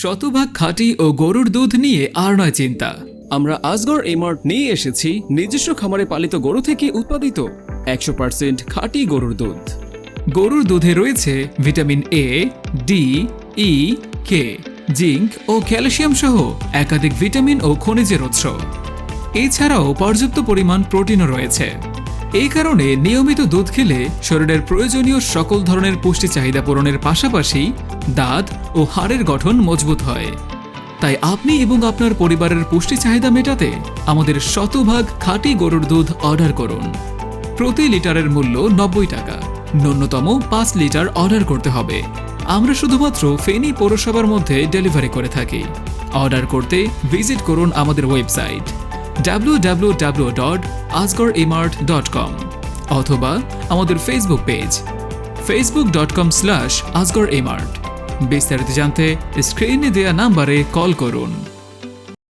শতভাগ খাঁটি ও গরুর দুধ নিয়ে আর নয় চিন্তা। আমরা আজগর এমার্ট নিয়ে এসেছি নিজস্ব খামারে পালিত গরু থেকে উৎপাদিত একশো পার্সেন্ট খাঁটি গরুর দুধ। গরুর দুধে রয়েছে vitamin A D E K zinc O calcium সহ একাধিক ভিটামিন ও খনিজের উৎস। এছাড়াও পর্যাপ্ত পরিমাণ প্রোটিনও রয়েছে। এই কারণে নিয়মিত দুধ খেলে শরীরের প্রয়োজনীয় সকল ধরনের পুষ্টি চাহিদা পূরণের পাশাপাশি দাঁত ও হাড়ের গঠন মজবুত হয়। তাই আপনি এবং আপনার পরিবারের পুষ্টি চাহিদা মেটাতে আমাদের শতভাগ খাঁটি গরুর দুধ অর্ডার করুন। প্রতি লিটারের মূল্য নব্বই টাকা। ন্যূনতম পাঁচ লিটার অর্ডার করতে হবে। আমরা শুধুমাত্র ফেনী পৌরসভার মধ্যে ডেলিভারি করে থাকি। অর্ডার করতে ভিজিট করুন আমাদের ওয়েবসাইট। www.asgorimarт.com অথবা আমাদের Facebook page Facebook dot com slash Asgar emart বিস্তারিত জানতে স্ক্রিনে দেওয়া নাম্বারে কল করুন।